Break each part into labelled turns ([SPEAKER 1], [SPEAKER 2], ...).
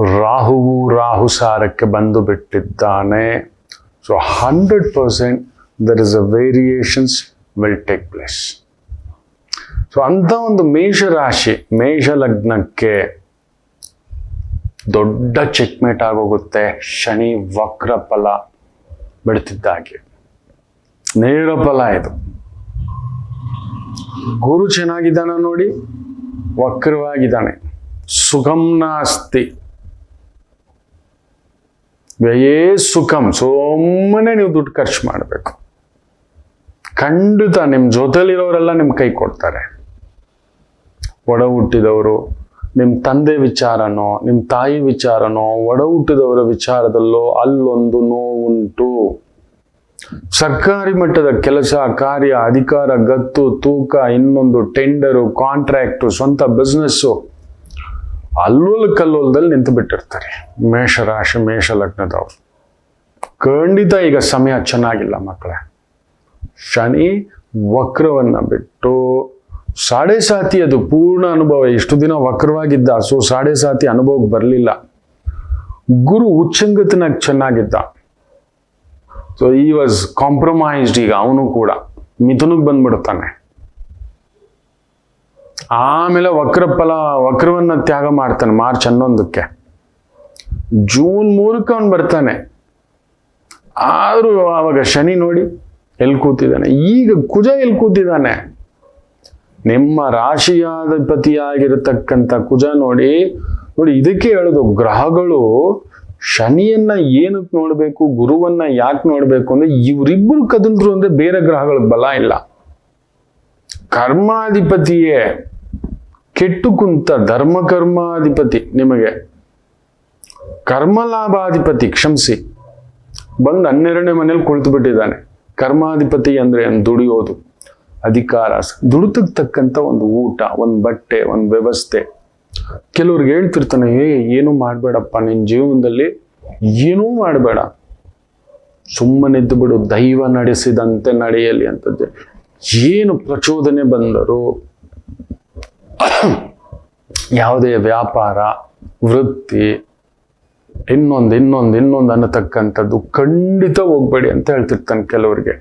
[SPEAKER 1] ರಾಹುವು ರಾಹು ಸಾರಕ್ಕೆ ಬಂದು ಬಿಟ್ಟಿದ್ದಾನೆ. So hundred percent there is a variations will take place so ಅಂಥ ಒಂದು ಮೇಷರಾಶಿ ಮೇಷ ಲಗ್ನಕ್ಕೆ ದೊಡ್ಡ ಚೆಕ್ಮೇಟ್ ಆಗೋಗುತ್ತೆ. ಶನಿ ವಕ್ರ ಫಲ ಬಿಡ್ತಿದ್ದಾಗೆ ನೇರ ಫಲ ಇದು. ಗುರು ಚೆನ್ನಾಗಿದ್ದಾನ ನೋಡಿ, ವಕ್ರವಾಗಿದ್ದಾನೆ. ಸುಗಮ್ನಾಸ್ತಿ ನಾಸ್ತಿ. ವ್ಯಯೇ ಸುಖಂ ಸುಮ್ಮನೆ ನೀವು ದುಡ್ಡು ಖರ್ಚು ಮಾಡಬೇಕು. ಖಂಡಿತ ನಿಮ್ಮ ಜೊತೆಲಿರೋರೆಲ್ಲ ನಿಮ್ಮ ಕೈ ಕೊಡ್ತಾರೆ. ಒಡ ಹುಟ್ಟಿದವರು ನಿಮ್ಮ ತಂದೆ ವಿಚಾರನೋ ನಿಮ್ಮ ತಾಯಿ ವಿಚಾರನೋ ಒಡ ಹುಟ್ಟಿದವರ ವಿಚಾರದಲ್ಲೋ ಅಲ್ಲೊಂದು ನೋವುಂಟು. ಸರ್ಕಾರಿ ಮಟ್ಟದ ಕೆಲಸ, ಕಾರ್ಯ, ಅಧಿಕಾರ, ಗತ್ತು, ತೂಕ, ಇನ್ನೊಂದು ಟೆಂಡರು, ಕಾಂಟ್ರಾಕ್ಟು, ಸ್ವಂತ ಬಿಸ್ನೆಸ್ಸು ಅಲ್ಲೋಲ ಕಲ್ಲೋಲದಲ್ಲಿ ನಿಂತು ಬಿಟ್ಟಿರ್ತಾರೆ ಮೇಷರಾಶಿ ಮೇಷ ಲಗ್ನದವ್ರು ಖಂಡಿತ ಈಗ ಸಮಯ ಚೆನ್ನಾಗಿಲ್ಲ ಮಕ್ಕಳೇ ಶನಿ ವಕ್ರವನ್ನು ಬಿಟ್ಟು ಸಾಡೆ ಸಾತಿ ಅದು ಪೂರ್ಣ ಅನುಭವ. ಇಷ್ಟು ದಿನ ವಕ್ರವಾಗಿದ್ದ, ಸೊ ಸಾಡೆ ಸಾತಿ ಅನುಭವಕ್ಕೆ ಬರಲಿಲ್ಲ. ಗುರು ಉಚ್ಚಂಗತನಾಗಿ ಚೆನ್ನಾಗಿದ್ದ. ಸೊ ಈ ವಾಸ್ ಕಾಂಪ್ರಮೈಸ್ಡ್ ಈಗ, ಅವನು ಕೂಡ. ಮಿಥುನಿಗೆ ಬಂದ್ಬಿಡ್ತಾನೆ. ಆಮೇಲೆ ವಕ್ರಫಲ, ವಕ್ರವನ್ನು ತ್ಯಾಗ ಮಾಡ್ತಾನೆ ಮಾರ್ಚ್ ಹನ್ನೊಂದಕ್ಕೆ. ಜೂನ್ ಮೂರಕ್ಕೆ ಅವನು ಬರ್ತಾನೆ. ಆದರೂ ಆವಾಗ ಶನಿ ನೋಡಿ ಎಲ್ಲಿ ಕೂತಿದ್ದಾನೆ. ಈಗ ಕುಜ ಎಲ್ಲಿ ಕೂತಿದ್ದಾನೆ. ನಿಮ್ಮ ರಾಶಿಯಾಧಿಪತಿಯಾಗಿರತಕ್ಕಂಥ ಕುಜ ನೋಡಿ ನೋಡಿ ಇದಕ್ಕೆ ಹೇಳೋದು, ಗ್ರಹಗಳು ಶನಿಯನ್ನ ಏನಕ್ಕೆ ನೋಡಬೇಕು, ಗುರುವನ್ನ ಯಾಕೆ ನೋಡಬೇಕು ಅಂದ್ರೆ ಇವರಿಬ್ಬರು ಕದಲ್ರು ಅಂದ್ರೆ ಬೇರೆ ಗ್ರಹಗಳ ಬಲ ಇಲ್ಲ. ಕರ್ಮಾಧಿಪತಿಯೇ ಕೆಟ್ಟು ಕುಂತ ಧರ್ಮ ಕರ್ಮಾಧಿಪತಿ ನಿಮಗೆ, ಕರ್ಮಲಾಭಾಧಿಪತಿ ಕ್ಷಮಿಸಿ. ಬಂದು ಹನ್ನೆರಡನೇ ಮನೇಲಿ ಕುಳಿತು ಬಿಟ್ಟಿದ್ದಾನೆ. ಕರ್ಮಾಧಿಪತಿ ಅಂದರೆ ದುಡಿಯೋದು. ಅಧಿಕಾರ. ದುಡಿತಕ್ಕೆ ತಕ್ಕಂತ ಒಂದು ಊಟ, ಒಂದು ಬಟ್ಟೆ, ಒಂದು ವ್ಯವಸ್ಥೆ. ಕೆಲವ್ರಿಗೆ ಹೇಳ್ತಿರ್ತಾನೆ, ಏ, ಏನು ಮಾಡಬೇಡಪ್ಪ ನಿನ್ನ ಜೀವನದಲ್ಲಿ ಏನೂ ಮಾಡಬೇಡ. ಸುಮ್ಮನಿದ್ದು ಬಿಡು, ದೈವ ನಡೆಸಿದಂತೆ ನಡೆಯಲಿ ಅಂತದ್ದೆ ಏನು ಪ್ರಚೋದನೆ ಬಂದರು ಯಾವುದೇ ವ್ಯಾಪಾರ, ವೃತ್ತಿ, ಇನ್ನೊಂದು ಇನ್ನೊಂದು ಇನ್ನೊಂದು ಅನ್ನತಕ್ಕಂಥದ್ದು ಖಂಡಿತ ಹೋಗ್ಬೇಡಿ ಅಂತ ಹೇಳ್ತಿರ್ತಾನೆ ಕೆಲವರಿಗೆ.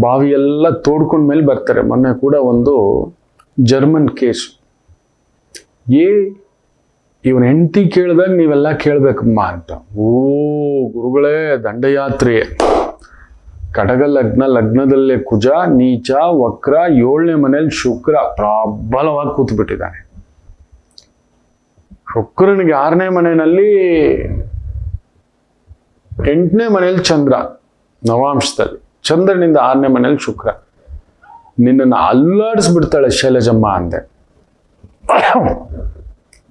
[SPEAKER 1] ಬಾವಿಯೆಲ್ಲ ತೋಡ್ಕೊಂಡ ಮೇಲೆ ಬರ್ತಾರೆ. ಮೊನ್ನೆ ಕೂಡ ಒಂದು ಜರ್ಮನ್ ಕೇಸ್ ಏ, ಇವನ್ ಹೆಂಡತಿ ಕೇಳಿದಾಗ ನೀವೆಲ್ಲ ಕೇಳಬೇಕಮ್ಮ ಅಂತ. ಓ, ಗುರುಗಳೇ ದಂಡಯಾತ್ರೆ ಕಡಗ ಲಗ್ನ ಲಗ್ನದಲ್ಲೇ ಕುಜ, ನೀಚ, ವಕ್ರ, ಏಳನೇ ಮನೇಲಿ ಶುಕ್ರ, ಪ್ರಬಲವಾಗಿ ಕೂತ್ಬಿಟ್ಟಿದ್ದಾನೆ. ಶುಕ್ರನಿಗೆ ಆರನೇ ಮನೆಯಲ್ಲಿ ಎಂಟನೇ ಮನೆಯಲ್ಲಿ ಚಂದ್ರ, ನವಾಂಶದಲ್ಲಿ. ಚಂದ್ರನಿಂದ ಆರನೇ ಮನೇಲಿ ಶುಕ್ರ. ನಿನ್ನನ್ನು ಅಲ್ಲಾಡಿಸ್ಬಿಡ್ತಾಳೆ ಶೈಲಜಮ್ಮ ಅಂದೆ.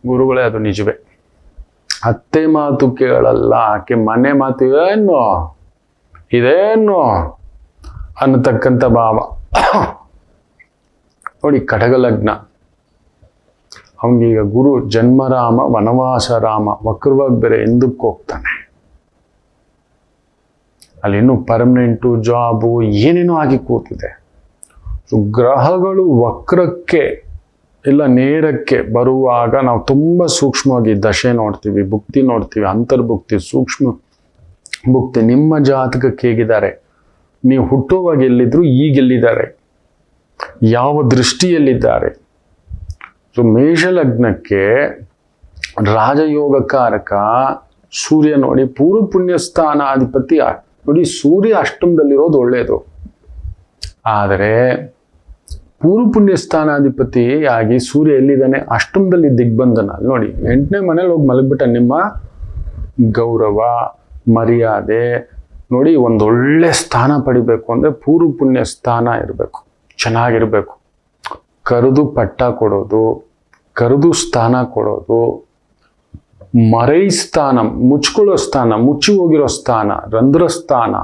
[SPEAKER 1] ಗುರುಗಳೇ, ಅದು ನಿಜವೇ. ಅತ್ತೆ ಮಾತು ಕೇಳಲ್ಲ, ಆಕೆ ಮನೆ ಮಾತು ಏನು? ಇದೇನು ಅನ್ನತಕ್ಕಂಥ ಭಾವ? ನೋಡಿ ಕಟಗ ಲಗ್ನ ಅವನಿಗೀಗ ಗುರು ಜನ್ಮರಾಮ ವನವಾಸ ರಾಮ ವಕ್ರವಾಗಿ ಬೇರೆ ಎಂದಕ್ಕೆ ಹೋಗ್ತಾನೆ? ಅಲ್ಲಿ ಇನ್ನೂ ಪರ್ಮನೆಂಟು ಜಾಬು ಏನೇನೋ ಆಗಿ ಕೂತಿದೆ. ಗ್ರಹಗಳು ವಕ್ರಕ್ಕೆ, ಇಲ್ಲ ನೇರಕ್ಕೆ ಬರುವಾಗ ನಾವು ತುಂಬ ಸೂಕ್ಷ್ಮವಾಗಿ ದಶೆ ನೋಡ್ತೀವಿ, ಭುಕ್ತಿ ನೋಡ್ತೀವಿ, ಅಂತರ್ಭುಕ್ತಿ, ಸೂಕ್ಷ್ಮ ಭುಕ್ತಿ ನಿಮ್ಮ ಜಾತಕಕ್ಕೆ ಹೇಗಿದ್ದಾರೆ? ನೀವು ಹುಟ್ಟುವಾಗ ಎಲ್ಲಿದ್ರು ಈಗೆಲ್ಲಿದ್ದಾರೆ. ಯಾವ ದೃಷ್ಟಿಯಲ್ಲಿದ್ದಾರೆ? ಸೊ, ಮೇಷಲಗ್ನಕ್ಕೆ ರಾಜಯೋಗಕಾರಕ ಸೂರ್ಯ ನೋಡಿ, ಪೂರ್ವ ಪುಣ್ಯ ಸ್ಥಾನಾಧಿಪತಿ ನೋಡಿ, ಸೂರ್ಯ ಅಷ್ಟಮದಲ್ಲಿರೋದು ಒಳ್ಳೆಯದು ಆದರೆ ಪೂರ್ವ ಪುಣ್ಯ ಸ್ಥಾನಾಧಿಪತಿ ಆಗಿ ಸೂರ್ಯ ಎಲ್ಲಿದ್ದಾನೆ? ಅಷ್ಟಮದಲ್ಲಿ ದಿಗ್ಬಂಧನ. ನೋಡಿ, ಎಂಟನೇ ಮನೇಲಿ ಹೋಗಿ ಮಲಗಿಬಿಟ್ಟ ನಿಮ್ಮ ಗೌರವ. ಮರ್ಯಾದೆ ನೋಡಿ ಒಂದು ಒಳ್ಳೆ ಸ್ಥಾನ ಪಡಿಬೇಕು ಅಂದರೆ ಪೂರ್ವ ಪುಣ್ಯ ಸ್ಥಾನ ಇರಬೇಕು. ಚೆನ್ನಾಗಿರಬೇಕು. ಕರೆದು ಪಟ್ಟ ಕೊಡೋದು, ಕರೆದು ಸ್ಥಾನ ಕೊಡೋದು, ಮರೈ ಸ್ಥಾನ, ಮುಚ್ಕೊಳ್ಳೋ ಸ್ಥಾನ, ಮುಚ್ಚಿ ಹೋಗಿರೋ ಸ್ಥಾನ, ರಂಧ್ರ ಸ್ಥಾನ,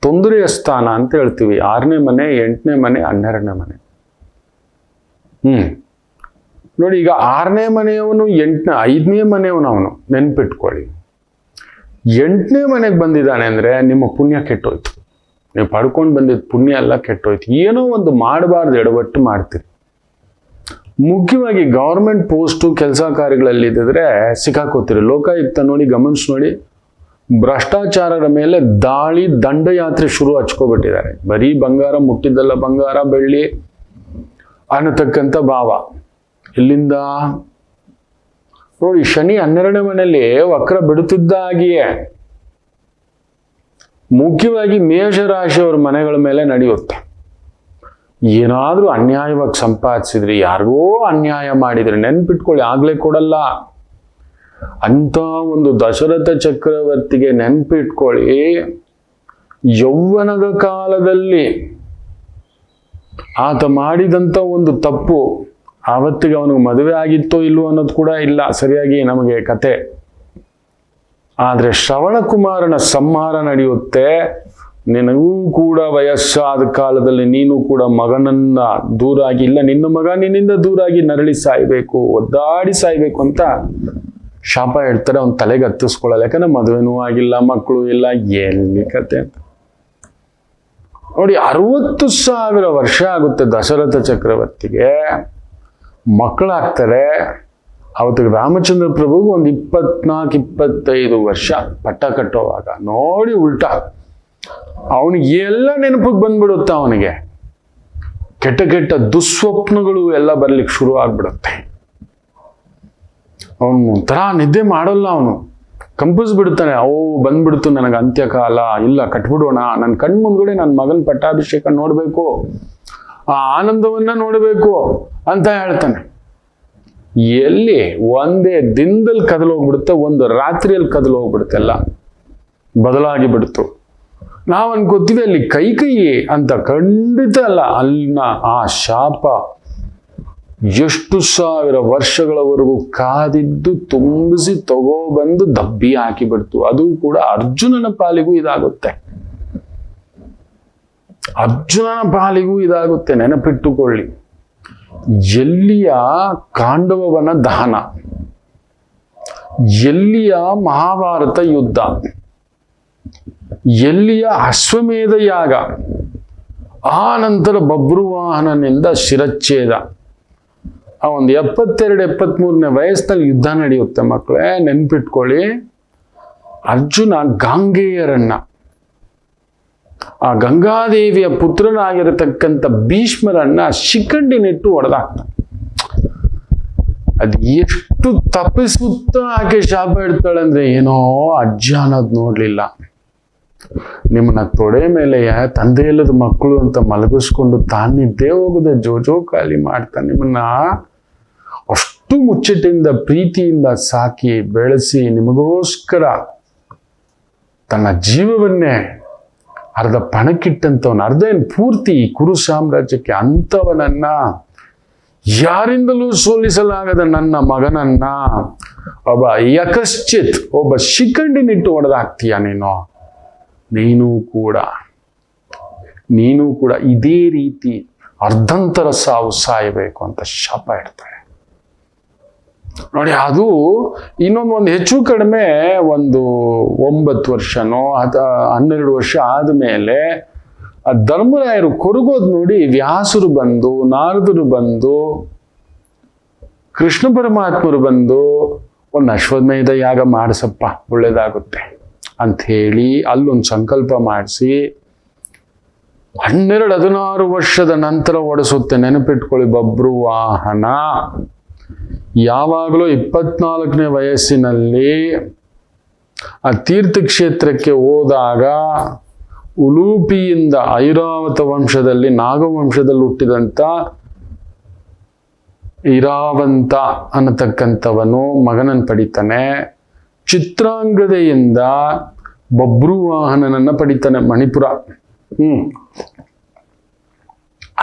[SPEAKER 1] ತೊಂದರೆಯ ಸ್ಥಾನ ಅಂತ ಹೇಳ್ತೀವಿ. ಆರನೇ ಮನೆ, ಎಂಟನೇ ಮನೆ, ಹನ್ನೆರಡನೇ ಮನೆ. ಹ್ಮ್. ನೋಡಿ ಈಗ ಆರನೇ ಮನೆಯವನು, ಎಂಟನೇ, ಐದನೇ ಮನೆಯವನು ಅವನು ನೆನ್ಪಿಟ್ಕೊಳ್ಳಿ. ಎಂಟನೇ ಮನೆಗೆ ಬಂದಿದ್ದಾನೆ ಅಂದರೆ ನಿಮ್ಮ ಪುಣ್ಯ ಕೆಟ್ಟೋಯ್ತು. ನೀವು ಪಡ್ಕೊಂಡು ಬಂದಿದ್ದ ಪುಣ್ಯ ಎಲ್ಲ ಕೆಟ್ಟೋಯ್ತು. ಏನೋ ಒಂದು ಮಾಡಬಾರ್ದು, ಎಡವಟ್ಟು ಮಾಡ್ತೀರಿ. ಮುಖ್ಯವಾಗಿ ಗೌರ್ಮೆಂಟ್ ಪೋಸ್ಟು ಕೆಲಸ ಕಾರ್ಯಗಳಲ್ಲಿ ಇದ್ದಿದ್ರೆ ಸಿಕ್ಕಾಕೋತೀರಿ. ಲೋಕಾಯುಕ್ತ ನೋಡಿ, ಗಮನಿಸಿ ನೋಡಿ, ಭ್ರಷ್ಟಾಚಾರರ ಮೇಲೆ ದಾಳಿ, ದಂಡಯಾತ್ರೆ ಶುರು ಹಚ್ಕೊಬಿಟ್ಟಿದ್ದಾರೆ. ಬರೀ ಬಂಗಾರ ಮುಟ್ಟಿದ್ದಲ್ಲ ಬಂಗಾರ, ಬೆಳ್ಳಿ ಅನ್ನತಕ್ಕಂಥ ಭಾವ. ಇಲ್ಲಿಂದ ನೋಡಿ, ಶನಿ ಹನ್ನೆರಡನೇ ಮನೆಯಲ್ಲಿ ವಕ್ರ ಬಿಡುತ್ತಿದ್ದಾಗಿಯೇ ಮುಖ್ಯವಾಗಿ ಮೇಷರಾಶಿಯವ್ರ ಮನೆಗಳ ಮೇಲೆ ನಡೆಯುತ್ತೆ. ಏನಾದರೂ ಅನ್ಯಾಯವಾಗಿ ಸಂಪಾದಿಸಿದ್ರಿ, ಯಾರಿಗೋ ಅನ್ಯಾಯ ಮಾಡಿದ್ರೆ, ನೆನ್ಪಿಟ್ಕೊಳ್ಳಿ, ಆಗಲೇ ಕೊಡಲ್ಲ. ಅಂತ ಒಂದು ದಶರಥ ಚಕ್ರವರ್ತಿಗೆ ನೆನ್ಪಿಟ್ಕೊಳ್ಳಿ. ಯೌವನದ ಕಾಲದಲ್ಲಿ ಆತ ಮಾಡಿದಂಥ ಒಂದು ತಪ್ಪು ಆವತ್ತಿಗೆ ಅವನಿಗೆ ಮದುವೆ ಆಗಿತ್ತೋ ಇಲ್ಲವೋ ಅನ್ನೋದು ಕೂಡ ಇಲ್ಲ. ಸರಿಯಾಗಿ ನಮಗೆ ಕತೆ. ಆದರೆ ಶ್ರವಣಕುಮಾರನ ಸಂಹಾರ ನಡೆಯುತ್ತೆ. ನಿನಗೂ ಕೂಡ ವಯಸ್ಸಾದ ಕಾಲದಲ್ಲಿ ನೀನು ಕೂಡ ಮಗನನ್ನ ದೂರಾಗಿ, ಇಲ್ಲ ನಿನ್ನ ಮಗ ನಿನ್ನಿಂದ ದೂರಾಗಿ ನರಳಿ ಸಾಯ್ಬೇಕು, ಒದ್ದಾಡಿ ಸಾಯ್ಬೇಕು ಅಂತ ಶಾಪ ಹೇಳ್ತಾರೆ. ಅವ್ನ ತಲೆಗೆ ಹತ್ತಿಸ್ಕೊಳ್ಳಲ್ಲ. ಯಾಕಂದ್ರೆ ಮದುವೆನೂ ಆಗಿಲ್ಲ, ಮಕ್ಕಳು ಇಲ್ಲ, ಎಲ್ಲಿ ಕತೆ ನೋಡಿ, ಅರವತ್ತು ಸಾವಿರ ವರ್ಷ ಆಗುತ್ತೆ ದಶರಥ ಚಕ್ರವರ್ತಿಗೆ. ಮಕ್ಕಳಾಗ್ತಾರೆ. ಅವತ್ತು ರಾಮಚಂದ್ರ ಪ್ರಭುಗೆ ಒಂದು ಇಪ್ಪತ್ನಾಲ್ಕು, ಇಪ್ಪತ್ತೈದು ವರ್ಷ ಪಟ್ಟ ಕಟ್ಟೋವಾಗ. ನೋಡಿ ಉಲ್ಟಾ. ಅವನಿಗೆ ಎಲ್ಲ ನೆನಪಿಗೆ ಬಂದ್ಬಿಡುತ್ತೆ ಅವನಿಗೆ. ಕೆಟ್ಟ ಕೆಟ್ಟ ದುಸ್ವಪ್ನಗಳು ಎಲ್ಲ ಬರ್ಲಿಕ್ಕೆ ಶುರು ಆಗ್ಬಿಡುತ್ತೆ. ಅವನು ಒಂಥರ ನಿದ್ದೆ ಮಾಡಲ್ಲ ಅವನು. ಕಂಪೋಸ್ ಬಿಡ್ತಾನೆ ಅವು ಬಂದ್ಬಿಡ್ತು ನನಗೆ ಅಂತ್ಯಕಾಲ. ಇಲ್ಲ, ಕಟ್ಬಿಡೋಣ. ನನ್ನ ಕಣ್ಮುಂದ್ಗಡೆ ನನ್ನ ಮಗನ ಪಟ್ಟಾಭಿಷೇಕ ನೋಡಬೇಕು. ಆ ಆನಂದವನ್ನ ನೋಡಬೇಕು. ಅಂತ ಹೇಳ್ತಾನೆ. ಎಲ್ಲಿ ಒಂದೇ ದಿನದಲ್ಲಿ ಕದಲು ಹೋಗ್ಬಿಡುತ್ತೆ, ಒಂದು ರಾತ್ರಿಯಲ್ಲಿ ಕದಲು ಹೋಗ್ಬಿಡುತ್ತೆ ಎಲ್ಲ. ಬದಲಾಗಿ ಬಿಡ್ತು. ನಾವು ಅನ್ಕೋತೀವಿ ಅಲ್ಲಿ ಕೈ ಕೈ ಅಂತ ಖಂಡಿತ ಅಲ್ಲ, ಅಲ್ಲಿನ ಆ ಶಾಪ ಎಷ್ಟು ಸಾವಿರ ವರ್ಷಗಳವರೆಗೂ ಕಾದಿದ್ದು ತುಂಬಿಸಿ ತಗೋಬಂದು ದಬ್ಬಿ ಹಾಕಿಬಿಡ್ತು ಅದು ಕೂಡ ಅರ್ಜುನನ ಪಾಲಿಗೂ ಇದಾಗುತ್ತೆ. ಅರ್ಜುನನ ಪಾಲಿಗೂ ಇದಾಗುತ್ತೆ, ನೆನಪಿಟ್ಟುಕೊಳ್ಳಿ. ಎಲ್ಲಿಯ ಕಾಂಡವವನ ದಹನ. ಎಲ್ಲಿಯ ಮಹಾಭಾರತ ಯುದ್ಧ. ಎಲ್ಲಿಯ ಅಶ್ವಮೇಧ ಯಾಗ. ಆ ನಂತರ ಬಬ್ರುವಾಹನನಿಂದ ಶಿರಚ್ಛೇದ. ಆ ಒಂದು ಎಪ್ಪತ್ತೆರಡು, ಎಪ್ಪತ್ಮೂರನೇ ವಯಸ್ಸಿನಲ್ಲಿ ಯುದ್ಧ ನಡೆಯುತ್ತೆ ಮಕ್ಕಳೇ, ನೆನ್ಪಿಟ್ಕೊಳ್ಳಿ. ಅರ್ಜುನ ಗಾಂಗೇಯರನ್ನ ಆ ಗಂಗಾದೇವಿಯ ಪುತ್ರನಾಗಿರತಕ್ಕಂಥ ಭೀಷ್ಮರನ್ನ ಶಿಖಂಡಿನಿಟ್ಟು ಹೊಡೆದಾಕ್ತಾನೆ. ಅದು ಎಷ್ಟು ತಪ್ಪಿಸುತ್ತ ಆಕೆ ಶಾಪ ಇಡ್ತಾಳೆ ಅಂದ್ರೆ ಏನೋ ಅಜ್ಜ ಅನ್ನೋದು ನೋಡ್ಲಿಲ್ಲ. ನಿಮ್ಮನ್ನ ತೊಡೆ ಮೇಲೆ ತಂದೆ ಇಲ್ಲದ ಮಕ್ಕಳು ಅಂತ ಮಲಗಿಸ್ಕೊಂಡು ತಾನಿದ್ದೇ ಹೋಗದೆ ಜೋಜೋ ಖಾಲಿ ಮಾಡ್ತಾನೆ ನಿಮ್ಮನ್ನ ಅಷ್ಟು ಮುಚ್ಚಟಿಂದ ಪ್ರೀತಿಯಿಂದ ಸಾಕಿ ಬೆಳೆಸಿ ನಿಮಗೋಸ್ಕರ ತನ್ನ ಜೀವವನ್ನೇ ಅರ್ಧ ಪಣಕ್ಕಿಟ್ಟಂಥವನು ಅರ್ಧ ಏನು ಪೂರ್ತಿ ಕುರು ಸಾಮ್ರಾಜ್ಯಕ್ಕೆ ಅಂಥವನನ್ನ ಯಾರಿಂದಲೂ ಸೋಲಿಸಲಾಗದ ನನ್ನ ಮಗನನ್ನ ಒಬ್ಬ ಯಕಶ್ಚಿತ್, ಒಬ್ಬ ಶಿಖಂಡಿನಿಟ್ಟು ಹೊಡೆದಾಕ್ತೀಯ ನೀನು? ನೀನು ಕೂಡ ನೀನು ಕೂಡ ಇದೇ ರೀತಿ ಅರ್ಧಂತರ ಸಾವು ಸಾಯಬೇಕು ಅಂತ ಶಾಪ ಇಡ್ತಾರೆ ನೋಡಿ, ಅದು ಇನ್ನೊಂದು ಒಂದು ಹೆಚ್ಚು ಕಡಿಮೆ ಒಂದು ಒಂಬತ್ತು ವರ್ಷನೋ ಅಥ ಹನ್ನೆರಡು ವರ್ಷ ಆದಮೇಲೆ ಆ ಧರ್ಮರಾಯರು ಕೊರಗೋದು ನೋಡಿ ವ್ಯಾಸರು ಬಂದು, ನಾರದರು ಬಂದು, ಕೃಷ್ಣ ಪರಮಾತ್ಮರು ಬಂದು, ಒಂದು ಅಶ್ವಮೇಧ ಯಾಗ ಮಾಡಿಸಪ್ಪ, ಒಳ್ಳೇದಾಗುತ್ತೆ ಅಂಥೇಳಿ ಅಲ್ಲೊಂದು ಸಂಕಲ್ಪ ಮಾಡಿಸಿ, ಹನ್ನೆರಡು ಹದಿನಾರು ವರ್ಷದ ನಂತರ ಓಡಿಸುತ್ತೆ ನೆನಪಿಟ್ಕೊಳ್ಳಿ, ಬಬ್ರು ವಾಹನ. ಯಾವಾಗಲೂ ಇಪ್ಪತ್ನಾಲ್ಕನೇ ವಯಸ್ಸಿನಲ್ಲಿ ಆ ತೀರ್ಥಕ್ಷೇತ್ರಕ್ಕೆ ಹೋದಾಗ ಉಲೂಪಿಯಿಂದ ಐರಾವತ ವಂಶದಲ್ಲಿ ನಾಗವಂಶದಲ್ಲಿ ಹುಟ್ಟಿದಂಥ ಇರಾವಂತ ಅನ್ನತಕ್ಕಂಥವನು ಮಗನನ್ನು ಪಡಿತಾನೆ. ಚಿತ್ರಾಂಗದೆಯಿಂದ ಬಬ್ರುವಾಹನನನ್ನ ಪಡಿತಾನೆ ಮಣಿಪುರ. ಹ್ಮ್.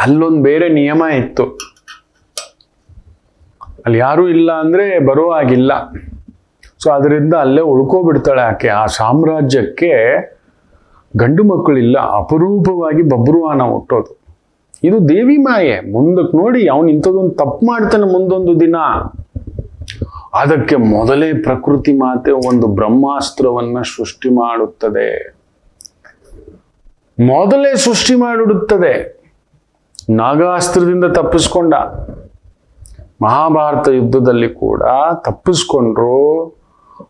[SPEAKER 1] ಅಲ್ಲೊಂದು ಬೇರೆ ನಿಯಮ ಇತ್ತು. ಅಲ್ಲಿ ಯಾರೂ ಇಲ್ಲ ಅಂದ್ರೆ ಬರೋ ಆಗಿಲ್ಲ ಸೊ ಅದರಿಂದ ಅಲ್ಲೇ ಉಳ್ಕೋಬಿಡ್ತಾಳೆ ಆಕೆ. ಆ ಸಾಮ್ರಾಜ್ಯಕ್ಕೆ ಗಂಡು ಮಕ್ಕಳಿಲ್ಲ, ಅಪರೂಪವಾಗಿ ಬಬ್ರುವಾನ ಹುಟ್ಟೋದು. ಇದು ದೇವಿ ಮಾಯೆ. ಮುಂದಕ್ಕೆ ನೋಡಿ ಅವನು ಇಂಥದ್ದೊಂದು ತಪ್ಪು ಮಾಡ್ತಾನೆ ಮುಂದೊಂದು ದಿನ. ಅದಕ್ಕೆ ಮೊದಲೇ ಪ್ರಕೃತಿ ಮಾತೆ ಒಂದು ಬ್ರಹ್ಮಾಸ್ತ್ರವನ್ನ ಸೃಷ್ಟಿ ಮಾಡುತ್ತದೆ. ಮೊದಲೇ ಸೃಷ್ಟಿ ಮಾಡಿಡುತ್ತದೆ. ನಾಗಾಸ್ತ್ರದಿಂದ ತಪ್ಪಿಸ್ಕೊಂಡ. ಮಹಾಭಾರತ ಯುದ್ಧದಲ್ಲಿ ಕೂಡ ತಪ್ಪಿಸ್ಕೊಂಡ್ರು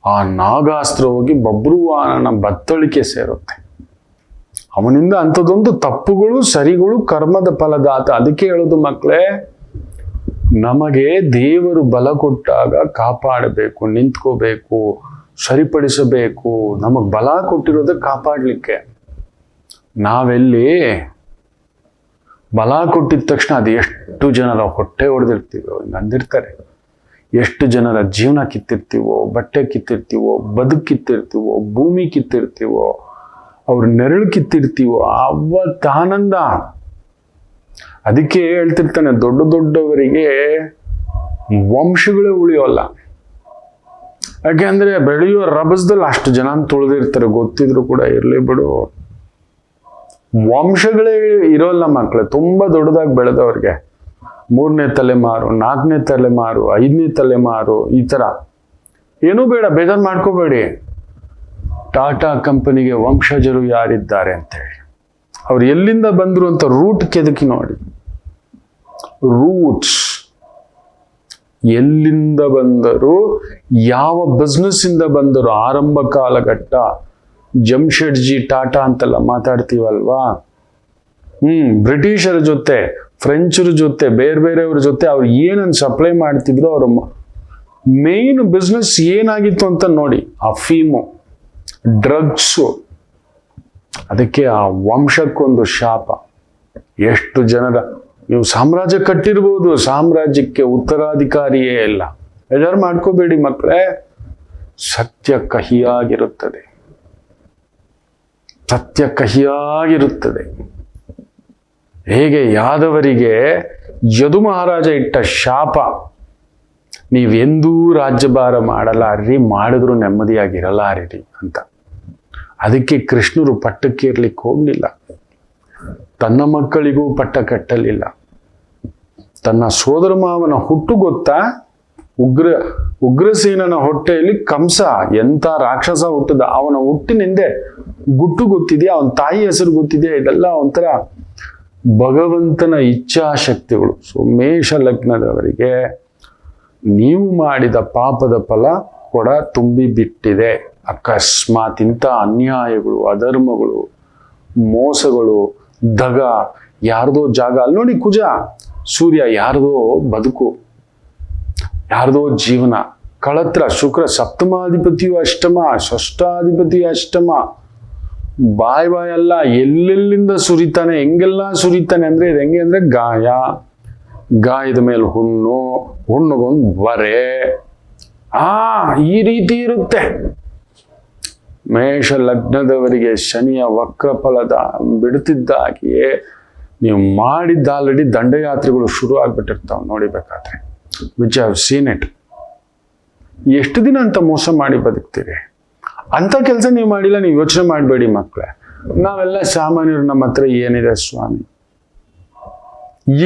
[SPEAKER 1] ಆ ನಾಗಾಸ್ತ್ರ ಹೋಗಿ ಬಬ್ರುವಾನನ ಬತ್ತಳಿಕೆ ಸೇರುತ್ತೆ. ಅವನಿಂದ ಅಂಥದ್ದೊಂದು ತಪ್ಪುಗಳು, ಸರಿಗಳು, ಕರ್ಮದ ಫಲದಾತ. ಅದಕ್ಕೆ ಹೇಳೋದು ಮಕ್ಕಳೇ ನಮಗೆ ದೇವರು ಬಲ ಕೊಟ್ಟಾಗ ಕಾಪಾಡಬೇಕು, ನಿಂತ್ಕೋಬೇಕು, ಸರಿಪಡಿಸಬೇಕು. ನಮಗೆ ಬಲ ಕೊಟ್ಟಿರೋದೇ ಕಾಪಾಡಲಿಕ್ಕೆ. ನಾವೆಲ್ಲಿ ಬಲ ಕೊಟ್ಟಿದ ತಕ್ಷಣ ಅದು ಎಷ್ಟು ಜನರ ಹೊಟ್ಟೆ ಹೊಡೆದಿರ್ತೀವೋ ಅಂದಿರ್ತಾರೆ. ಎಷ್ಟು ಜನರ ಜೀವನ ಕಿತ್ತಿರ್ತೀವೋ, ಬಟ್ಟೆ ಕಿತ್ತಿರ್ತೀವೋ, ಬದುಕು ಕಿತ್ತಿರ್ತೀವೋ, ಭೂಮಿ ಕಿತ್ತಿರ್ತೀವೋ, ಅವ್ರ ನೆರಳು ಕಿತ್ತಿರ್ತೀವೋ ಅವತ್ತು ಆನಂದ ಅದಕ್ಕೆ ಹೇಳ್ತಿರ್ತಾನೆ ದೊಡ್ಡ ದೊಡ್ಡವರಿಗೆ ವಂಶಗಳೇ ಉಳಿಯೋಲ್ಲ. ಯಾಕೆಂದ್ರೆ ಬೆಳೆಯೋ ರಭಸದಲ್ಲಿ ಅಷ್ಟು ಜನ ತುಳಿದಿರ್ತಾರೆ, ಗೊತ್ತಿದ್ರು ಕೂಡ ಇರಲಿ ಬಿಡು. ವಂಶಗಳೇ ಇರೋಲ್ಲ ಮಕ್ಕಳು ತುಂಬ ದೊಡ್ಡದಾಗಿ ಬೆಳೆದವ್ರಿಗೆ. ಮೂರನೇ ತಲೆಮಾರು, ನಾಲ್ಕನೇ ತಲೆಮಾರು, ಐದನೇ ತಲೆಮಾರು, ಈ ಥರ. ಏನೂ ಬೇಡ, ಬೇಜಾರು ಮಾಡ್ಕೋಬೇಡಿ. ಟಾಟಾ ಕಂಪನಿಗೆ ವಂಶಜರು ಯಾರಿದ್ದಾರೆ ಅಂತೇಳಿ. ಅವ್ರು ಎಲ್ಲಿಂದ ಬಂದರು ಅಂತ ರೂಟ್ ಕೆದಕಿ ನೋಡಿ. ರೂಟ್ಸ್. ಎಲ್ಲಿಂದ ಬಂದರು, ಯಾವ ಬಿಸ್ನೆಸ್ ಇಂದ ಬಂದರು, ಆರಂಭ ಕಾಲಘಟ್ಟ. ಜಮ್ಶೆಡ್ಜಿ, ಟಾಟಾ ಅಂತೆಲ್ಲ ಮಾತಾಡ್ತೀವಲ್ವಾ? ಹ್ಮ್, ಬ್ರಿಟಿಷರ ಜೊತೆ, ಫ್ರೆಂಚರ ಜೊತೆ, ಬೇರೆ ಬೇರೆಯವ್ರ ಜೊತೆ ಅವ್ರು ಏನನ್ನು ಸಪ್ಲೈ ಮಾಡ್ತಿದ್ರು ಅವ್ರ ಮೇನ್ ಬಿಸ್ನೆಸ್ ಏನಾಗಿತ್ತು ಅಂತ ನೋಡಿ ಅಫೀಮು ಡ್ರಗ್ಸು ಅದಕ್ಕೆ ಆ ವಂಶಕ್ಕೊಂದು ಶಾಪ. ಎಷ್ಟು ಜನರ, ನೀವು ಸಾಮ್ರಾಜ್ಯ ಕಟ್ಟಿರ್ಬೋದು, ಸಾಮ್ರಾಜ್ಯಕ್ಕೆ ಉತ್ತರಾಧಿಕಾರಿಯೇ ಇಲ್ಲ. ಬೇಜಾರು ಮಾಡ್ಕೋಬೇಡಿ ಮಕ್ಕಳೇ ಸತ್ಯ ಕಹಿಯಾಗಿರುತ್ತದೆ. ಸತ್ಯ ಕಹಿಯಾಗಿರುತ್ತದೆ. ಹೇಗೆ ಯಾದವರಿಗೆ ಯದು ಮಹಾರಾಜ ಇಟ್ಟ ಶಾಪ ನೀವೆಂದೂ ರಾಜ್ಯಭಾರ ಮಾಡಲಾರಿ ಮಾಡಿದ್ರು ನೆಮ್ಮದಿಯಾಗಿರಲಾರಿರಿ ಅಂತ. ಅದಕ್ಕೆ ಕೃಷ್ಣರು ಪಟ್ಟಕ್ಕೇರ್ಲಿಕ್ಕೆ ಹೋಗಲಿಲ್ಲ. ತನ್ನ ಮಕ್ಕಳಿಗೂ ಪಟ್ಟ ಕಟ್ಟಲಿಲ್ಲ. ತನ್ನ ಸೋದರ ಮಾವನ ಹುಟ್ಟು ಗೊತ್ತಾ? ಉಗ್ರ, ಉಗ್ರಸೀನನ ಹೊಟ್ಟೆಯಲ್ಲಿ ಕಂಸ ಎಂತ ರಾಕ್ಷಸ ಹುಟ್ಟದ, ಅವನ ಹುಟ್ಟಿನಿಂದೆ ಗುಟ್ಟು ಗೊತ್ತಿದೆಯಾ? ಅವನ ತಾಯಿ ಹೆಸರು ಗೊತ್ತಿದೆಯಾ? ಇದೆಲ್ಲ ಒಂಥರ ಭಗವಂತನ ಇಚ್ಛಾಶಕ್ತಿಗಳು. ಸೊ, ಮೇಷ ಲಗ್ನದವರಿಗೆ ನೀವು ಮಾಡಿದ ಪಾಪದ ಫಲ ಕೂಡ ತುಂಬಿ ಬಿಟ್ಟಿದೆ. ಅಕಸ್ಮಾತ್ ಇಂಥ ಅನ್ಯಾಯಗಳು, ಅಧರ್ಮಗಳು, ಮೋಸಗಳು, ದಗ, ಯಾರ್ದೋ ಜಾಗ. ಅಲ್ಲಿ ನೋಡಿ ಕುಜ, ಸೂರ್ಯ ಯಾರ್ದೋ ಬದುಕು, ಯಾರ್ದೋ ಜೀವನ. ಕಳತ್ರ ಶುಕ್ರ ಸಪ್ತಮಾಧಿಪತಿಯು ಅಷ್ಟಮ ಷಷ್ಟಾಧಿಪತಿಯು ಅಷ್ಟಮ. ಬಾಯ್ ಬಾಯ್ ಅಲ್ಲ, ಎಲ್ಲೆಲ್ಲಿಂದ ಸುರಿತಾನೆ, ಹೆಂಗೆಲ್ಲ ಸುರಿತಾನೆ ಅಂದರೆ ಇದು ಹೆಂಗೆ ಅಂದರೆ ಗಾಯ. ಗಾಯದ ಮೇಲೆ ಹುಣ್ಣು, ಹುಣ್ಣುಗೊಂದು ಬರೆ ಆ, ಈ ರೀತಿ ಇರುತ್ತೆ. ಮೇಷ ಲಗ್ನದವರಿಗೆ ಶನಿಯ ವಕ್ರ ಫಲದ ಬಿಡುತ್ತಿದ್ದಾಗಿಯೇ ನೀವು ಮಾಡಿದ್ದ ಆಲ್ರೆಡಿ ದಂಡಯಾತ್ರೆಗಳು ಶುರು ಆಗ್ಬಿಟ್ಟಿರ್ತಾವೆ, ನೋಡಿಬೇಕಾದ್ರೆ. ವಿಚ್ ಹ್ಯಾವ್ ಸೀನ್ ಇಟ್ ಎಷ್ಟು ದಿನ ಅಂತ ಮೋಸ ಮಾಡಿ ಬದುಕ್ತೀರಿ? ಅಂಥ ಕೆಲಸ ನೀವು ಮಾಡಿಲ್ಲ, ನೀವು ಯೋಚನೆ ಮಾಡಬೇಡಿ ಮಕ್ಕಳೇ ನಾವೆಲ್ಲ ಸಾಮಾನ್ಯರು ನಮ್ಮ ಹತ್ರ ಏನಿದೆ ಸ್ವಾಮಿ?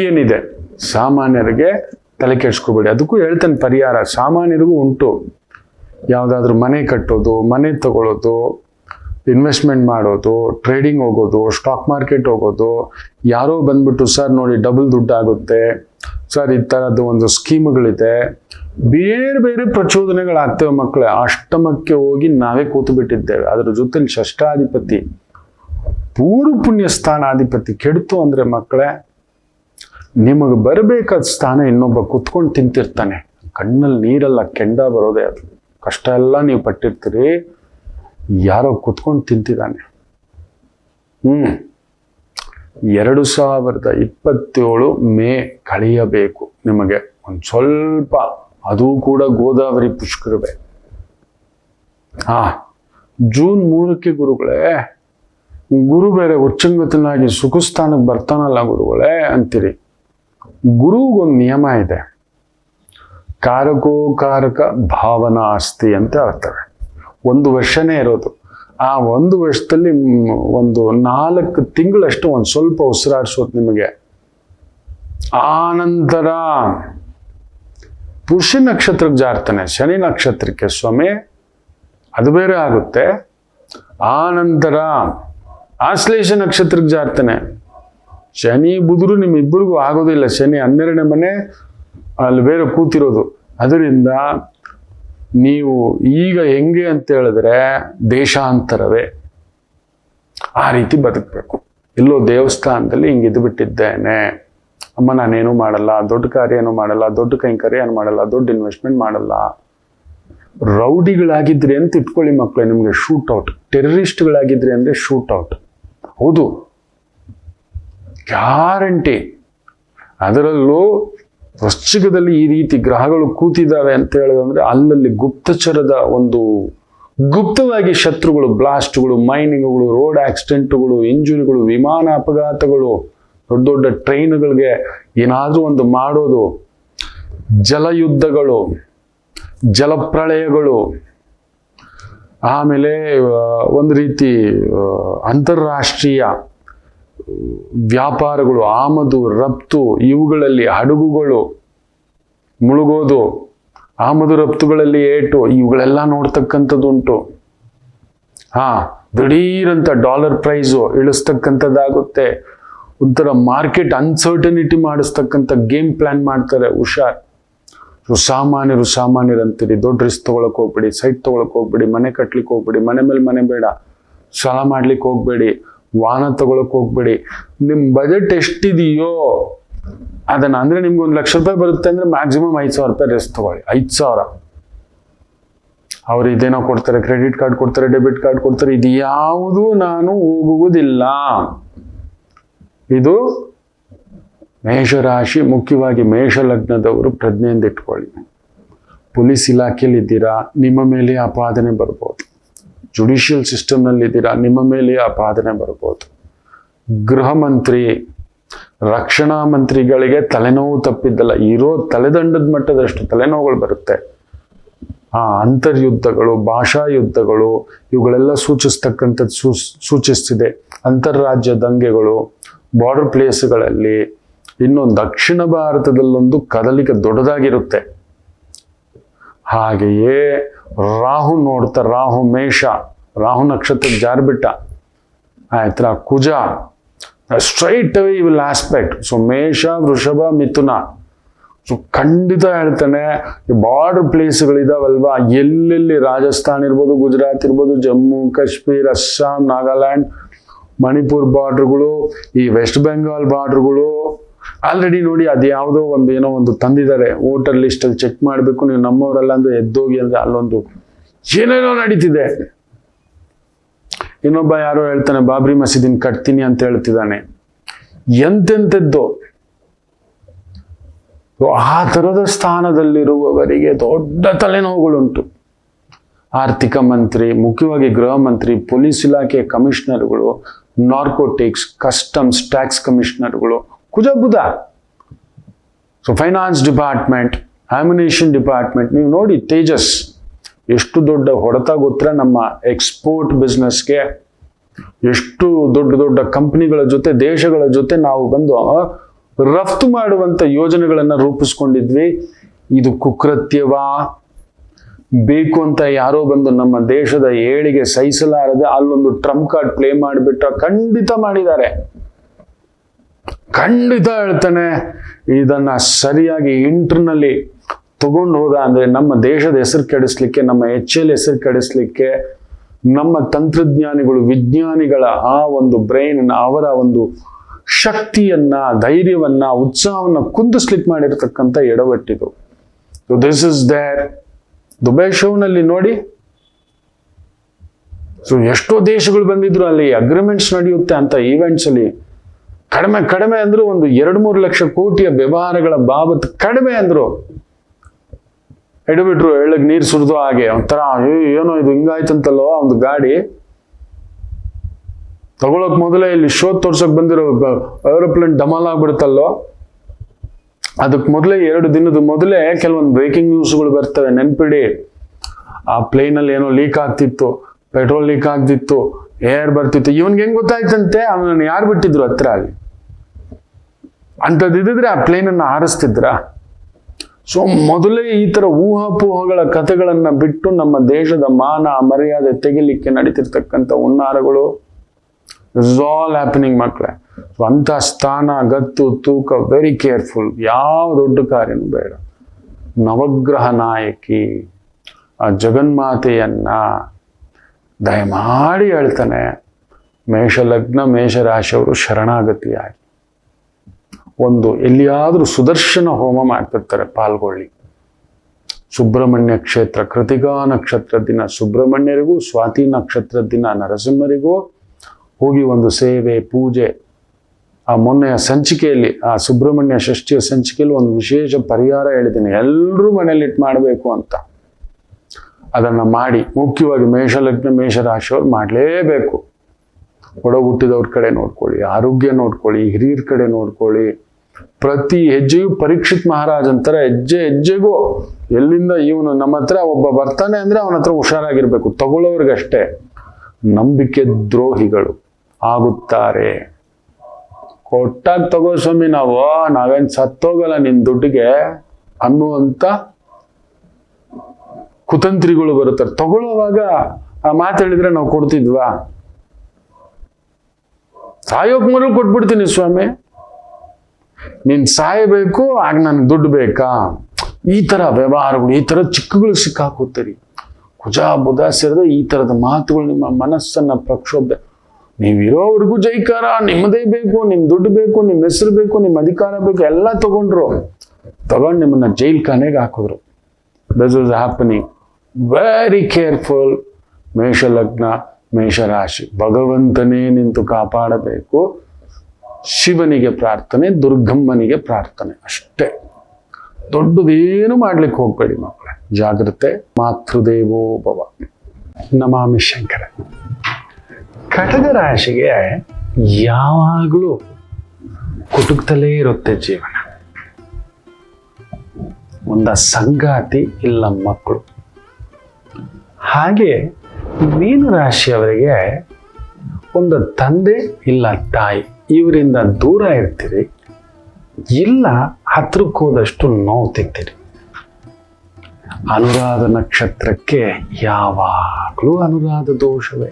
[SPEAKER 1] ಏನಿದೆ? ಸಾಮಾನ್ಯರಿಗೆ ತಲೆ ಕೆಡ್ಸ್ಕೋಬೇಡಿ. ಅದಕ್ಕೂ ಹೇಳ್ತಾನೆ ಪರಿಹಾರ. ಸಾಮಾನ್ಯರಿಗೂ ಉಂಟು. ಯಾವುದಾದ್ರೂ ಮನೆ ಕಟ್ಟೋದು, ಮನೆ ತಗೊಳ್ಳೋದು ಇನ್ವೆಸ್ಟ್ಮೆಂಟ್ ಮಾಡೋದು ಟ್ರೇಡಿಂಗ್ ಹೋಗೋದು ಸ್ಟಾಕ್ ಮಾರ್ಕೆಟ್ ಹೋಗೋದು, ಯಾರೋ ಬಂದ್ಬಿಟ್ಟು, ಸರ್, ನೋಡಿ ಡಬಲ್ ದುಡ್ಡು ಆಗುತ್ತೆ ಸರ್, ಈ ಥರದ್ದು ಒಂದು ಸ್ಕೀಮ್ಗಳಿದೆ ಬೇರೆ ಬೇರೆ ಪ್ರಚೋದನೆಗಳಾಗ್ತವೆ ಮಕ್ಕಳೇ. ಅಷ್ಟಮಕ್ಕೆ ಹೋಗಿ ನಾವೇ ಕೂತು ಬಿಟ್ಟಿದ್ದೇವೆ ಅದರ ಜೊತೆಲಿ ಷಷ್ಟಾಧಿಪತಿ ಪೂರ್ವ ಪುಣ್ಯ ಸ್ಥಾನಾಧಿಪತಿ ಕೆಡ್ತು ಅಂದ್ರೆ ಮಕ್ಕಳೇ, ನಿಮಗೆ ಬರಬೇಕಾದ ಸ್ಥಾನ ಇನ್ನೊಬ್ಬ ಕುತ್ಕೊಂಡು ತಿಂತಿರ್ತಾನೆ. ಕಣ್ಣಲ್ಲಿ ನೀರೆಲ್ಲ ಕೆಂಡ ಬರೋದೇ ಅದು. ಕಷ್ಟ ಎಲ್ಲ ನೀವು ಪಟ್ಟಿರ್ತೀರಿ. ಯಾರೋ ಕುತ್ಕೊಂಡು ತಿಂತಿದ್ದಾನೆ. ಹ್ಮ್. ಎರಡು ಸಾವಿರದ ಇಪ್ಪತ್ತೇಳು ಮೇ ಕಳೆಯಬೇಕು ನಿಮಗೆ. ಒಂದು ಸ್ವಲ್ಪ ಅದು ಕೂಡ ಗೋದಾವರಿ ಪುಷ್ಕರವೇ. ಹಾ, ಜೂನ್ ಮೂರಕ್ಕೆ ಗುರುಗಳೇ, ಗುರು ಬೇರೆ ಉಚ್ಚಂಗತನಾಗಿ ಸುಖಸ್ಥಾನಕ್ಕೆ ಬರ್ತಾನಲ್ಲ ಗುರುಗಳೇ ಅಂತೀರಿ. ಗುರುಗೊಂದು ನಿಯಮ ಇದೆ. ಕಾರಕೋ ಕಾರಕ ಭಾವನಾ ಆಸ್ತಿ ಅಂತ ಅರ್ಥವೆ ಒಂದು ವರ್ಷನೇ ಇರೋದು. ಆ ಒಂದು ವರ್ಷದಲ್ಲಿ ಒಂದು ನಾಲ್ಕು ತಿಂಗಳಷ್ಟು ಒಂದು ಸ್ವಲ್ಪ ಉಸಿರಾಡಿಸೋದು ನಿಮಗೆ. ಆನಂತರ ಪುಷ್ಯ ನಕ್ಷತ್ರಕ್ಕೆ ಜಾರ್ತಾನೆ, ಶನಿ ನಕ್ಷತ್ರಕ್ಕೆ ಸ್ವಾಮಿ, ಅದು ಬೇರೆ ಆಗುತ್ತೆ. ಆ ನಂತರ ಆಶ್ಲೇಷ ನಕ್ಷತ್ರಕ್ಕೆ ಜಾರ್ತಾನೆ. ಶನಿ ಬುದುರು ನಿಮ್ಮಿಬ್ಬರಿಗೂ ಆಗೋದಿಲ್ಲ. ಶನಿ ಹನ್ನೆರಡನೇ ಮನೆ, ಅಲ್ಲಿ ಬೇರೆ ಕೂತಿರೋದು. ಅದರಿಂದ ನೀವು ಈಗ ಹೆಂಗೆ ಅಂತ ಹೇಳಿದ್ರೆ ದೇಶಾಂತರವೇ. ಆ ರೀತಿ ಬದುಕಬೇಕು. ಎಲ್ಲೋ ದೇವಸ್ಥಾನದಲ್ಲಿ ಹಿಂಗಿದ್ದು ಬಿಟ್ಟಿದ್ದೇನೆ ಅಮ್ಮ, ನಾನೇನು ಮಾಡಲ್ಲ, ದೊಡ್ಡ ಕಾರ್ಯ ಏನು ಮಾಡಲ್ಲ, ದೊಡ್ಡ ಕೈಂಕರ್ಯ ಏನು ಮಾಡಲ್ಲ, ದೊಡ್ಡ ಇನ್ವೆಸ್ಟ್ಮೆಂಟ್ ಮಾಡಲ್ಲ. ರೌಡಿಗಳಾಗಿದ್ರಿ ಅಂತ ಇಟ್ಕೊಳ್ಳಿ ಮಕ್ಕಳೇ ನಿಮಗೆ ಶೂಟ್ ಔಟ್ ಟೆರರಿಸ್ಟ್ಗಳಾಗಿದ್ರಿ ಅಂದರೆ ಶೂಟ್ ಔಟ್ ಹೌದು. ಗ್ಯಾರಂಟಿ. ಅದರಲ್ಲೂ ಪಶ್ಚಿಮದಲ್ಲಿ ಈ ರೀತಿ ಗ್ರಹಗಳು ಕೂತಿದ್ದಾವೆ ಅಂತ ಹೇಳೋದಂದ್ರೆ ಅಲ್ಲಲ್ಲಿ ಗುಪ್ತಚರದ ಒಂದು ಗುಪ್ತವಾಗಿ ಶತ್ರುಗಳು ಬ್ಲಾಸ್ಟ್ಗಳು ಮೈನಿಂಗ್ಗಳು ರೋಡ್ ಆಕ್ಸಿಡೆಂಟ್ಗಳು ಇಂಜುರಿಗಳು ವಿಮಾನ ಅಪಘಾತಗಳು ದೊಡ್ಡ ದೊಡ್ಡ ಟ್ರೈನ್ಗಳಿಗೆ ಏನಾದರೂ ಒಂದು ಮಾಡೋದು, ಜಲಯುದ್ಧಗಳು, ಜಲಪ್ರಳಯಗಳು, ಆಮೇಲೆ ಒಂದು ರೀತಿ ಅಂತಾರಾಷ್ಟ್ರೀಯ ವ್ಯಾಪಾರಗಳು, ಆಮದು, ರಫ್ತು, ಇವುಗಳಲ್ಲಿ ಹಡಗುಗಳು ಮುಳುಗೋದು, ಆಮದು, ರಫ್ತುಗಳಲ್ಲಿ ಏಟು, ಇವುಗಳೆಲ್ಲ ನೋಡ್ತಕ್ಕಂಥದ್ದುಂಟು ಹಾ, ದಿಢೀರಂತ ಡಾಲರ್ ಪ್ರೈಸು ಇಳಿಸ್ತಕ್ಕಂಥದ್ದಾಗುತ್ತೆ. ಒಂಥರ ಮಾರ್ಕೆಟ್ ಅನ್ಸರ್ಟನಿಟಿ ಮಾಡಿಸ್ತಕ್ಕಂಥ ಗೇಮ್ ಪ್ಲಾನ್ ಮಾಡ್ತಾರೆ, ಹುಷಾರ್. ಸಾಮಾನ್ಯರು ಸಾಮಾನ್ಯರು ಅಂತೀರಿ, ದೊಡ್ಡ ರಿಸ್ಕ್ ತೊಗೊಳಕ್ಕೆ ಹೋಗ್ಬೇಡಿ ಸೈಟ್ ತೊಗೊಳಕ್ಕೆ ಹೋಗ್ಬೇಡಿ, ಮನೆ ಕಟ್ಲಿಕ್ಕೆ ಹೋಗ್ಬೇಡಿ, ಮನೆ ಮೇಲೆ ಮನೆ ಬೇಡ, ಸಾಲ ಮಾಡ್ಲಿಕ್ಕೆ ಹೋಗ್ಬೇಡಿ, ವಾಹನ ತಗೊಳಕ್ ಹೋಗ್ಬೇಡಿ. ನಿಮ್ಮ ಬಜೆಟ್ ಎಷ್ಟಿದೆಯೋ ಅದನ್ನ, ಅಂದ್ರೆ ನಿಮ್ಗೆ ಒಂದು ಲಕ್ಷ ರೂಪಾಯಿ ಬರುತ್ತೆ ಅಂದ್ರೆ ಮ್ಯಾಕ್ಸಿಮಮ್ ಐದು ಸಾವಿರ ರೂಪಾಯಿ ರೆಸ್ಟ್ ತಗೊಳ್ಳಿ, ಐದು ಸಾವಿರ. ಅವ್ರು ಇದೇನೋ ಕೊಡ್ತಾರೆ ಕ್ರೆಡಿಟ್ ಕಾರ್ಡ್ ಕೊಡ್ತಾರೆ ಡೆಬಿಟ್ ಕಾರ್ಡ್ ಕೊಡ್ತಾರೆ ಇದು ಯಾವುದೂ ನಾನು ಹೋಗುವುದಿಲ್ಲ. ಇದು ಮೇಷರಾಶಿ, ಮುಖ್ಯವಾಗಿ ಮೇಷ ಲಗ್ನದವರು ಪ್ರಜ್ಞೆಯಿಂದ ಇಟ್ಕೊಳ್ಳಿ. ಪೊಲೀಸ್ ಇಲಾಖೆಯಲ್ಲಿ ಇದ್ದೀರಾ? ನಿಮ್ಮ ಮೇಲೆ ಆಪಾದನೆ ಬರ್ಬೋದು. ಜುಡಿಷಿಯಲ್ ಸಿಸ್ಟಮ್ನಲ್ಲಿ ಇದ್ದೀರಾ? ನಿಮ್ಮ ಮೇಲೆ ಆಪಾದನೆ ಬರ್ಬೋದು. ಗೃಹ ಮಂತ್ರಿ, ರಕ್ಷಣಾ ಮಂತ್ರಿಗಳಿಗೆ ತಲೆನೋವು ತಪ್ಪಿದ್ದಲ್ಲ, ಇರೋ ತಲೆದಂಡದ ಮಟ್ಟದಷ್ಟು ತಲೆನೋವುಗಳು ಬರುತ್ತೆ. ಆ ಅಂತರ್ಯುದ್ಧಗಳು ಭಾಷಾ ಯುದ್ಧಗಳು ಇವುಗಳೆಲ್ಲ ಸೂಚಿಸ್ತಕ್ಕಂಥದ್ದು ಸೂಚಿಸ್ತಿದೆ. ಅಂತಾರಾಜ್ಯ ದಂಗೆಗಳು ಬಾರ್ಡರ್ ಪ್ಲೇಸ್ಗಳಲ್ಲಿ ಇನ್ನು ದಕ್ಷಿಣ ಭಾರತದಲ್ಲೊಂದು ಕದಲಿಕೆ ದೊಡ್ಡದಾಗಿರುತ್ತೆ. ಹಾಗೆಯೇ ರಾಹು ನೋಡ್ತಾ, ರಾಹು ಮೇಷ, ರಾಹು ನಕ್ಷತ್ರ ಜಾರ್ಬಿಟ್ಟ ಆಯ್ತಾ, Kuja straight away will aspect so Mesha, Vrishabha, Mithuna. So ಖಂಡಿತ ಹೇಳ್ತಾನೆ ಬಾರ್ಡರ್ ಪ್ಲೇಸ್ಗಳಿದಾವಲ್ವಾ ಎಲ್ಲೆಲ್ಲಿ ರಾಜಸ್ಥಾನ್ ಇರ್ಬೋದು, ಗುಜರಾತ್ ಇರ್ಬೋದು, ಜಮ್ಮು, ಕಾಶ್ಮೀರ್, ಅಸ್ಸಾಂ, ನಾಗಾಲ್ಯಾಂಡ್ ಮಣಿಪುರ್ ಬಾರ್ಡ್ರ್ಗಳು, ಈ ವೆಸ್ಟ್ ಬೆಂಗಾಲ್ ಬಾರ್ಡ್ರ್ಗಳು ಆಲ್ರೆಡಿ ನೋಡಿ ಅದು ಯಾವುದೋ ಒಂದು ಏನೋ ಒಂದು ತಂದಿದ್ದಾರೆ. ವೋಟರ್ ಲಿಸ್ಟಲ್ಲಿ ಚೆಕ್ ಮಾಡಬೇಕು, ನೀವು ನಮ್ಮವರಲ್ಲ ಅಂದ್ರೆ ಎದ್ದೋಗಿ ಅಂದ್ರೆ ಅಲ್ಲೊಂದು ಏನೇನೋ ನಡೀತಿದೆ. ಇನ್ನೊಬ್ಬ ಯಾರೋ ಹೇಳ್ತಾನೆ, ಬಾಬ್ರಿ ಮಸೀದಿನ ಕಟ್ತೀನಿ ಅಂತ ಹೇಳ್ತಿದ್ದಾನೆ. ಎಂತೆಂಥದ್ದು? ಆ ಥರದ ಸ್ಥಾನದಲ್ಲಿರುವವರಿಗೆ ದೊಡ್ಡ ತಲೆನೋವುಗಳುಂಟು. ಆರ್ಥಿಕ ಮಂತ್ರಿ, ಮುಖ್ಯವಾಗಿ ಗೃಹ ಮಂತ್ರಿ, ಪೊಲೀಸ್ ಇಲಾಖೆ ಕಮಿಷನರ್ಗಳು narcotics customs tax ಕಮಿಷನರ್ಗಳು Kuja Budha so finance department ಆಮಿನೇಷನ್ department ನೀವು ನೋಡಿ ತೇಜಸ್. ಎಷ್ಟು ದೊಡ್ಡ ಹೊಡೆತ ಗೊತ್ತರ ನಮ್ಮ ಎಕ್ಸ್ಪೋರ್ಟ್ ಬಿಸ್ನೆಸ್ಗೆ ಎಷ್ಟು ದೊಡ್ಡ ದೊಡ್ಡ ಕಂಪನಿಗಳ ಜೊತೆ, ದೇಶಗಳ ಜೊತೆ ನಾವು ಬಂದು ರಫ್ತು ಮಾಡುವಂತ ಯೋಜನೆಗಳನ್ನು ರೂಪಿಸ್ಕೊಂಡಿದ್ವಿ. ಇದು ಕುಕೃತ್ಯವಾ? ಬೇಕು ಅಂತ ಯಾರೋ ಬಂದು ನಮ್ಮ ದೇಶದ ಏಳಿಗೆ ಸಹಿಸಲಾರದೆ ಅಲ್ಲೊಂದು ಟ್ರಂಪ್ ಕಾರ್ಡ್ ಪ್ಲೇ ಮಾಡಿಬಿಟ್ರ ಖಂಡಿತ ಮಾಡಿದ್ದಾರೆ. ಖಂಡಿತ ಹೇಳ್ತಾನೆ, ಇದನ್ನ ಸರಿಯಾಗಿ ಇಂಟರ್ನಲ್ಲಿ ತಗೊಂಡು ಹೋದ ಅಂದ್ರೆ ನಮ್ಮ ದೇಶದ ಹೆಸರು ಕೆಡಿಸ್ಲಿಕ್ಕೆ, ನಮ್ಮ ಎಚ್ ಎಲ್ ಹೆಸರು ಕೆಡಿಸ್ಲಿಕ್ಕೆ, ನಮ್ಮ ತಂತ್ರಜ್ಞಾನಿಗಳು, ವಿಜ್ಞಾನಿಗಳ ಆ ಒಂದು ಬ್ರೈನ್ ಅವರ ಒಂದು ಶಕ್ತಿಯನ್ನ, ಧೈರ್ಯವನ್ನ, ಉತ್ಸಾಹವನ್ನ ಕುಂದಿಸ್ಲಿಕ್ಕೆ ಮಾಡಿರ್ತಕ್ಕಂಥ ಎಡವಟ್ಟಿದು. ದಿಸ್ ಇಸ್ ದೇರ್ ದುಬೈ ಶೋನಲ್ಲಿ ನೋಡಿ. ಸೊ ಎಷ್ಟೋ ದೇಶಗಳು ಬಂದಿದ್ರು ಅಲ್ಲಿ ಅಗ್ರಿಮೆಂಟ್ಸ್ ನಡೆಯುತ್ತೆ ಅಂತ ಈವೆಂಟ್ಸ್ ಅಲ್ಲಿ. ಕಡಿಮೆ ಕಡಿಮೆ ಅಂದ್ರು ಒಂದು ಎರಡು ಮೂರು ಲಕ್ಷ ಕೋಟಿಯ ವ್ಯವಹಾರಗಳ ಬಾಬತ್ ಕಡಿಮೆ ಅಂದ್ರು. ಎಡಬಿಟ್ರು ಎಳ್ಳಗ್ ನೀರು ಸುರಿದು ಹಾಗೆ ಒಂಥರ ಏನೋ ಇದು ಹಿಂಗಾಯ್ತಂತಲ್ಲೋ ಒಂದು ಗಾಡಿ. ತಗೊಳಕ್ ಮೊದಲೇ ಇಲ್ಲಿ ಶೋ ತೋರ್ಸಕ್ ಬಂದಿರೋ ಏರೋಪ್ಲೇನ್ ಡಮಾಲ್ ಆಗ್ಬಿಡುತ್ತಲ್ಲೋ. ಅದಕ್ಕೆ ಮೊದಲೇ ಎರಡು ದಿನದ ಮೊದಲೇ ಕೆಲವೊಂದು ಬ್ರೇಕಿಂಗ್ ನ್ಯೂಸ್ಗಳು ಬರ್ತವೆ, ನೆನ್ಪಿಡಿ. ಆ ಪ್ಲೇನಲ್ಲಿ ಏನೋ ಲೀಕ್ ಆಗ್ತಿತ್ತು ಪೆಟ್ರೋಲ್ ಲೀಕ್ ಆಗ್ತಿತ್ತು ಏರ್ ಬರ್ತಿತ್ತು. ಇವನ್ಗೆ ಹೆಂಗ್ ಗೊತ್ತಾಯ್ತಂತೆ? ಅವನನ್ನು ಯಾರು ಬಿಟ್ಟಿದ್ರು ಹತ್ರ ಅಲ್ಲಿ? ಅಂಥದ್ದಿದ್ರೆ ಆ ಪ್ಲೇನನ್ನು ಹಾರಿಸ್ತಿದ್ರ? ಸೊ ಮೊದಲೇ ಈ ತರ ಊಹಾಪೋಹಗಳ ಕಥೆಗಳನ್ನ ಬಿಟ್ಟು ನಮ್ಮ ದೇಶದ ಮಾನ, ಮರ್ಯಾದೆ ತೆಗಿಲಿಕ್ಕೆ ನಡೀತಿರ್ತಕ್ಕಂಥ ಹುನ್ನಾರಗಳು ಇಸ್ ಆಲ್ ಹ್ಯಾಪನಿಂಗ್ ಮಕ್ಕಳೇ ಅಂಥ ಸ್ಥಾನ, ಗತ್ತು, ತೂಕ ವೆರಿ ಕೇರ್ಫುಲ್ ಯಾವ ದೊಡ್ಡ ಕಾರ್ಯನೂ ಬೇಡ. ನವಗ್ರಹ ನಾಯಕಿ, ಆ ಜಗನ್ಮಾತೆಯನ್ನ ದಯಮಾಡಿ ಹೇಳ್ತಾನೆ, ಮೇಷಲಗ್ನ, ಮೇಷರಾಶಿಯವರು ಶರಣಾಗತಿಯಾಗಿ. ಒಂದು, ಎಲ್ಲಿಯಾದರೂ ಸುದರ್ಶನ ಹೋಮ ಮಾಡ್ತಿರ್ತಾರೆ ಪಾಲ್ಗೊಳ್ಳಿ. ಸುಬ್ರಹ್ಮಣ್ಯ ಕ್ಷೇತ್ರ, ಕೃತಿಕಾ ನಕ್ಷತ್ರ ದಿನ, ಸುಬ್ರಹ್ಮಣ್ಯರಿಗೂ, ಸ್ವಾತಿ ನಕ್ಷತ್ರ ದಿನ, ನರಸಿಂಹರಿಗೂ ಹೋಗಿ ಒಂದು ಸೇವೆ, ಪೂಜೆ, ಆ ಮೊನ್ನೆಯ ಸಂಚಿಕೆಯಲ್ಲಿ, ಆ ಸುಬ್ರಹ್ಮಣ್ಯ ಷಷ್ಠಿಯ ಸಂಚಿಕೆಯಲ್ಲಿ ಒಂದು ವಿಶೇಷ ಪರಿಹಾರ ಹೇಳಿದ್ದೀನಿ. ಎಲ್ಲರೂ ಮನೇಲಿ ಇಟ್ಟು ಮಾಡಬೇಕು ಅಂತ. ಅದನ್ನು ಮಾಡಿ, ಮುಖ್ಯವಾಗಿ ಮೇಷಲಗ್ನ, ಮೇಷರಾಶಿಯವ್ರು ಮಾಡಲೇಬೇಕು. ಹುಟ್ಟಿದವ್ರ ಕಡೆ ನೋಡ್ಕೊಳ್ಳಿ, ಆರೋಗ್ಯ ನೋಡ್ಕೊಳ್ಳಿ, ಹಿರಿಯರ ಕಡೆ ನೋಡ್ಕೊಳ್ಳಿ. ಪ್ರತಿ ಹೆಜ್ಜೆಯೂ ಪರೀಕ್ಷಿತ್ ಮಹಾರಾಜ್ ಅಂತಾರೆ ಹೆಜ್ಜೆ ಹೆಜ್ಜೆಗೂ, ಎಲ್ಲಿಂದ ಇವನು ನಮ್ಮ ಹತ್ರ ಒಬ್ಬ ಬರ್ತಾನೆ ಅಂದ್ರೆ ಅವನ ಹತ್ರ ಹುಷಾರಾಗಿರ್ಬೇಕು. ತಗೊಳ್ಳೋರ್ಗಷ್ಟೇ. ನಂಬಿಕೆ ದ್ರೋಹಿಗಳು. ಆಗುತ್ತಾರೆ. ಕೊಟ್ಟಾಗ ತಗೋ ಸ್ವಾಮಿ ನಾವು, ನಾವೇನ್ ಸತ್ತೋಗಲ್ಲ ನಿನ್ ದುಡ್ಡಿಗೆ ಅನ್ನುವಂತ ಕುತಂತ್ರಿಗಳು ಬರುತ್ತಾರೆ. ತಗೊಳ್ಳುವಾಗ ಆ ಮಾತು ಹೇಳಿದ್ರೆ ನಾವು ಕೊಡ್ತಿದ್ವಾ? ಸಾಯೋಕ್ ಮೊದಲು ಕೊಟ್ಬಿಡ್ತೀನಿ ಸ್ವಾಮಿ. ನೀನ್ ಸಾಯಬೇಕು, ಆಗ ನನ್ಗೆ ದುಡ್ಡು ಬೇಕಾ? ಈ ತರ ವ್ಯವಹಾರಗಳು, ಈ ತರ ಚಿಕ್ಕಗಳು ಸಿಕ್ಕಾಕೋತೀರಿ. ಕುಜಾ ಬುಧ ಸೇರಿದ ಈ ತರದ ಮಾತುಗಳು ನಿಮ್ಮ ಮನಸ್ಸನ್ನ ಪ್ರಕ್ಷೋಭ ನೀವಿರೋವರೆಗೂ ಜೈಕಾರ ನಿಮ್ಮದೇ ಬೇಕು ನಿಮ್ಮ ದುಡ್ಡು ಬೇಕು ನಿಮ್ಮ ಹೆಸರು ಬೇಕು ನಿಮ್ಮ ಅಧಿಕಾರ ಬೇಕು, ಎಲ್ಲ ತಗೊಂಡ್ರು. ತಗೊಂಡು ನಿಮ್ಮನ್ನ ಜೈಲ್ ಖಾನೆಗೆ ಹಾಕಿದ್ರು. This is happening very careful ಮೇಷಲಗ್ನ, ಮೇಷರಾಶಿ. ಭಗವಂತನೇ ನಿಂತು ಕಾಪಾಡಬೇಕು. ಶಿವನಿಗೆ ಪ್ರಾರ್ಥನೆ, ದುರ್ಗಮ್ಮನಿಗೆ ಪ್ರಾರ್ಥನೆ. ಅಷ್ಟೇ. ದೊಡ್ಡದೇನು ಮಾಡ್ಲಿಕ್ಕೆ ಹೋಗ್ಬೇಡಿ ಮಕ್ಕಳೇ. ಜಾಗ್ರತೆ. ಮಾತೃದೇವೋ ಭವ. ನಮಾಮಿ ಶಂಕರ. ಕಟಕ ರಾಶಿಗೆ ಯಾವಾಗಲೂ ಕುಟುಕ್ತಲೇ ಇರುತ್ತೆ ಜೀವನ. ಒಂದ ಸಂಗಾತಿ ಇಲ್ಲ ಮಕ್ಕಳು. ಹಾಗೆ ಮೀನು ರಾಶಿಯವರಿಗೆ ಒಂದು ತಂದೆ ಇಲ್ಲ ತಾಯಿ, ಇವರಿಂದ ದೂರ ಇರ್ತೀರಿ, ಇಲ್ಲ ಹತ್ರಕ್ಕೆ ಹೋದಷ್ಟು ನೋವು ತಿಂತೀರಿ. ಅನುರಾಧ ನಕ್ಷತ್ರಕ್ಕೆ ಯಾವಾಗಲೂ ಅನುರಾಧ ದೋಷವೇ.